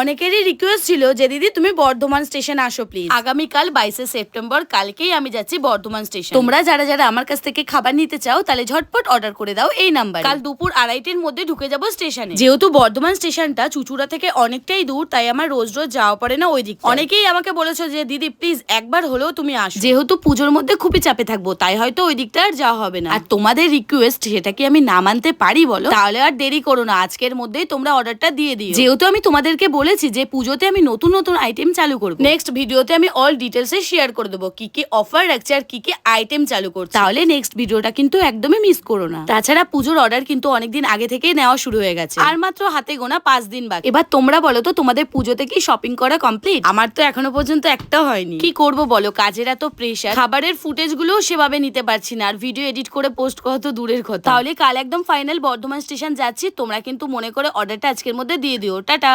অনেকেরই রিকোয়েস্ট ছিল যে দিদি তুমি বর্ধমান স্টেশন আসো প্লিজ আগামীকাল বাইশে সেপ্টেম্বর কালকেই আমি যাচ্ছি বর্ধমান স্টেশন তোমরা যারা যারা আমার কাছ থেকে খাবার নিতে চাও তাহলে ঝটপট অর্ডার করে দাও এই নাম্বার কাল দুপুর আড়াইটের মধ্যে ঢুকে যাব স্টেশনে যেহেতু বর্ধমান স্টেশনটা চুচুড়া থেকে অনেকটাই দূর তাই আমার রোজ রোজ যাওয়া পড়ে না ওই দিক অনেকেই আমাকে বলেছ যে দিদি প্লিজ একবার হলেও তুমি আসো। যেহেতু পুজোর মধ্যে খুবই চাপে থাকব তাই হয়তো ওই দিকটা আর যাওয়া হবে না। আর তোমাদের রিকোয়েস্ট সেটা কি আমি না মানতে পারি বলো? তাহলে আর দেরি করো না আজকের মধ্যেই তোমরা অর্ডারটা দিয়ে দিও। যেহেতু আমি তোমাদেরকে বলেছি যে পুজোতে আমি নতুন নতুন আইটেম চালু করব। নেক্সট ভিডিওতে আমি অল ডিটেলস শেয়ার করে দেবো কি কি অফার রাখছে আর কি কি আইটেম চালু করছে। তাহলে নেক্সট ভিডিওটা কিন্তু একদমই মিস করো না। তাছাড়া পুজোর অর্ডার কিন্তু অনেকদিন আগে থেকেই নেওয়া শুরু হয়ে গেছে। আর মাত্র হাতে গোনা পাঁচ দিন বাকি। এবার তোমরা বলো তো তোমাদের পুজোতে কি শপিং করা কমপ্লিট আমার তো এখনও পর্যন্ত একটা হয়নি। কি করব বলো কাজের এত প্রেশার খাবারের ফুটেজ গুলোও সেভাবে নিতে পারছি না আর ভিডিও এডিট করে পোস্ট করা তো দূরের কথা। তাহলে কাল একদম ফাইনাল বর্ধমান স্টেশন যাচ্ছি তোমরা কিন্তু মনে করে অর্ডারটা আজকের মধ্যে দিয়ে দিও। টাটা!